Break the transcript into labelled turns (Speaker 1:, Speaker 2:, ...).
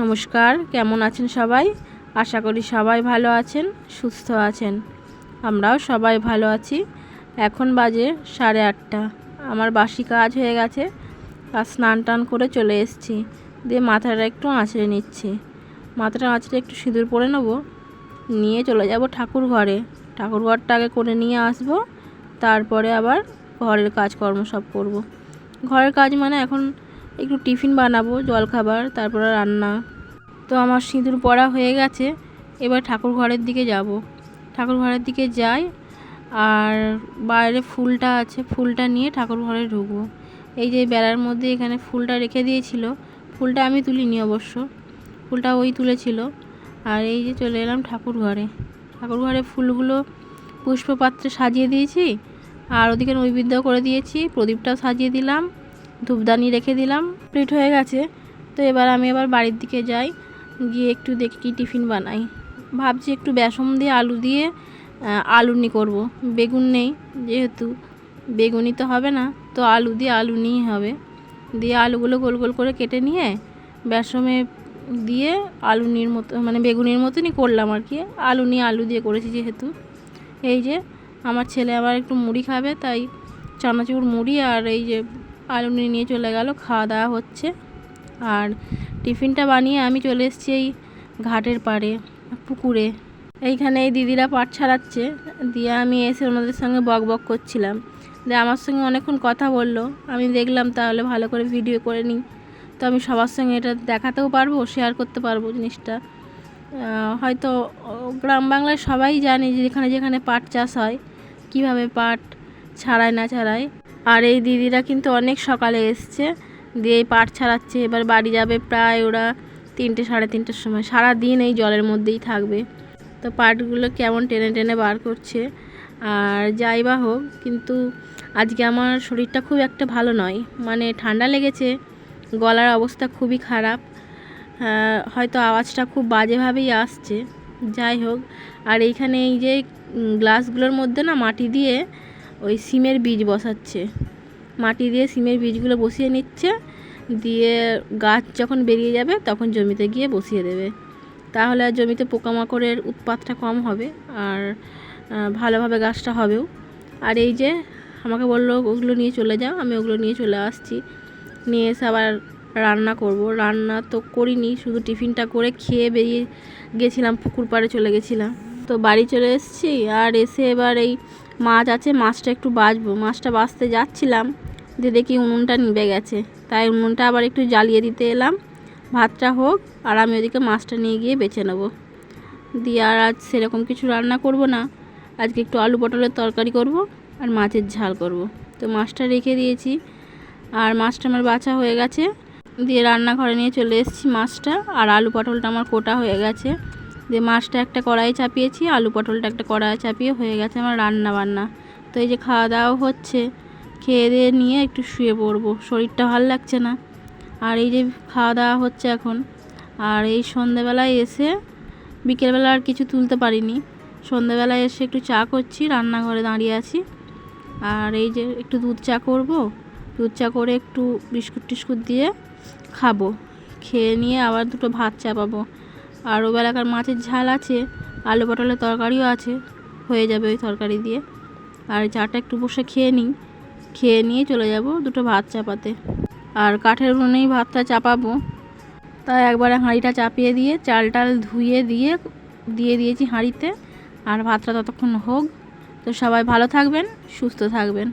Speaker 1: নমস্কার, কেমন আছেন সবাই? আশা করি সবাই ভালো আছেন, সুস্থ আছেন। আমরাও সবাই ভালো আছি। এখন বাজে সাড়ে আটটা। আমার বাসি কাজ হয়ে গেছে, আর স্নান টান করে চলে এসেছি। দিয়ে মাথাটা একটু আঁচড়ে নিচ্ছি। মাথাটা আঁচড়ে একটু সিঁদুর পরে নেব। নিয়ে চলে যাব ঠাকুর ঘরে। ঠাকুর ঘরটা আগে করে নিয়ে আসব। তারপরে আবার ঘরের কাজকর্ম সব করব। ঘরের কাজ মানে এখন একটু টিফিন বানাবো, জলখাবার, তারপরে রান্না। তো আমার সিঁদুর পড়া হয়ে গেছে, এবার ঠাকুর ঘরের দিকে যাব। ঠাকুর ঘরের দিকে যাই, আর বাইরে ফুলটা আছে, ফুলটা নিয়ে ঠাকুর ঘরে ঢুকবো। এই যে বেড়ার মধ্যে এখানে ফুলটা রেখে দিয়েছিল, ফুলটা আমি তুলিনি অবশ্য, ফুলটা ওই তুলেছিল। আর এই যে চলে এলাম ঠাকুর ঘরে। ঠাকুর ঘরে ফুলগুলো পুষ্পপাত্রে সাজিয়ে দিয়েছি, আর ওদিকে নৈবেদ্য করে দিয়েছি, প্রদীপটাও সাজিয়ে দিলাম। ধূপদানি রেখে দিলাম প্লেট হয়ে গেছে। তো এবার আমি এবার বাড়ির দিকে যাই, গিয়ে একটু দেখি কী টিফিন বানাই। ভাবছি একটু বেসম দিয়ে আলু দিয়ে আলুনি করব। বেগুন নেই যেহেতু বেগুনি তো হবে না, তো আলু দিয়ে আলু নিয়েই হবে। দিয়ে আলুগুলো গোল গোল করে কেটে নিয়ে বেসমে দিয়ে আলুনির মতো মানে বেগুনির মতনই করলাম আর কি। আলু নিয়ে আলু দিয়ে করেছি যেহেতু। এই যে, আমার ছেলে আবার একটু মুড়ি খাবে, তাই চানাচুর মুড়ি আর এই যে আলু নিয়ে চলে গেল, খাওয়া দাওয়া হচ্ছে। আর টিফিনটা বানিয়ে আমি চলে এসেছি এই ঘাটের পাড়ে, পুকুরে। এইখানে এই দিদিরা পাট ছাড়াচ্ছে, দিয়ে আমি এসে ওনাদের সঙ্গে বক বক করছিলাম। দিয়ে আমার সঙ্গে অনেকক্ষণ কথা বলল, আমি দেখলাম তাহলে ভালো করে ভিডিও করে নিই। তো আমি সবার সঙ্গে এটা দেখাতেও পারব শেয়ার করতে পারব জিনিসটা। হয়তো গ্রাম বাংলায় সবাই জানে যে যেখানে যেখানে পাট চাষ হয়, কীভাবে পাট ছাড়ায় না ছাড়ায়। আর এই দিদিরা কিন্তু অনেক সকালে এসছে, দিয়ে এই পাট ছাড়াচ্ছে, এবার বাড়ি যাবে প্রায় ওরা তিনটে, সাড়ে তিনটের সময়। সারা দিন এই জলের মধ্যেই থাকবে। তো পাটগুলো কেমন টেনে টেনে বার করছে। আর যাই বা হোক, কিন্তু আজকে আমার শরীরটা খুব একটা ভালো নয়। মানে ঠান্ডা লেগেছে, গলার অবস্থা খুবই খারাপ। হয়তো আওয়াজটা খুব বাজেভাবেই আসছে। যাই হোক, আর এইখানে এই যে গ্লাসগুলোর মধ্যে না মাটি দিয়ে ওই সিমের বীজ বসাচ্ছে। মাটি দিয়ে সিমের বীজগুলো বসিয়ে নিচ্ছে। দিয়ে গাছ যখন বেরিয়ে যাবে, তখন জমিতে গিয়ে বসিয়ে দেবে। তাহলে জমিতে পোকামাকড়ের উৎপাতটা কম হবে আর ভালোভাবে গাছটা হবেও। আর এই যে আমাকে বলল, ওগুলো নিয়ে চলে যাও, আমি ওগুলো নিয়ে চলে আসছি। নিয়ে এসে আবার রান্না করব। রান্না তো করিনি, শুধু টিফিনটা করে খেয়ে বেরিয়ে গেছিলাম, পুকুর পাড়ে চলে গেছিলাম। তো বাড়ি চলে এসেছি, আর এসে এবার এই মাছ আছে, মাছটা একটু বাজবো মাছটা বাছতে যাচ্ছিলাম, যে দেখি উনুনটা নিভে গেছে। তাই উনুনটা আবার একটু জ্বালিয়ে দিতে এলাম। ভাতটা হোক, আর আমি ওদিকে মাছটা নিয়ে গিয়ে বেছে নেব। দিয়ে আর আজ সেরকম কিছু রান্না করব না। আজকে একটু আলু পটলের তরকারি করব, আর মাছের ঝাল করব। তো মাছটা রেখে দিয়েছি, আর মাছটা আমার বাছা হয়ে গেছে। দিয়ে রান্নাঘরে নিয়ে চলে এসেছি মাছটা, আর আলু পটলটা আমার কোটা হয়ে গেছে। দিয়ে মাছটা একটা কড়াই চাপিয়েছি, আলু পটলটা একটা কড়াই চাপিয়ে হয়ে গেছে আমার রান্না বান্না। তো এই যে খাওয়া দাওয়া হচ্ছে, খেয়ে দিয়ে নিয়ে একটু শুয়ে পড়ব, শরীরটা ভালো লাগছে না। আর এই যে খাওয়া দাওয়া হচ্ছে এখন, আর এই সন্ধেবেলায় এসে বিকেলবেলা আর কিছু তুলতে পারিনি। সন্ধেবেলায় এসে একটু চা করছি, রান্নাঘরে দাঁড়িয়ে আছি। আর এই যে একটু দুধ চা করব, দুধ চা করে একটু বিস্কুট টিস্কুট দিয়ে খাব। খেয়ে নিয়ে আবার দুটো ভাত চাপাবো। আর ও বেলাকার মাছের ঝাল আছে, আলু পটলের তরকারিও আছে, হয়ে যাবে ওই তরকারি দিয়ে। আর চাটা একটু বসে খেয়ে নিই, খেয়ে নিয়ে চলে যাব দুটো ভাত চাপাতে। আর কাঠের উনুনেই ভাতটা চাপাবো। তাই একবারে হাঁড়িটা চাপিয়ে দিয়ে, চাল টাল ধুয়ে দিয়ে দিয়ে দিয়েছি হাঁড়িতে। আর ভাতটা ততক্ষণ হোক। তো সবাই ভালো থাকবেন, সুস্থ থাকবেন।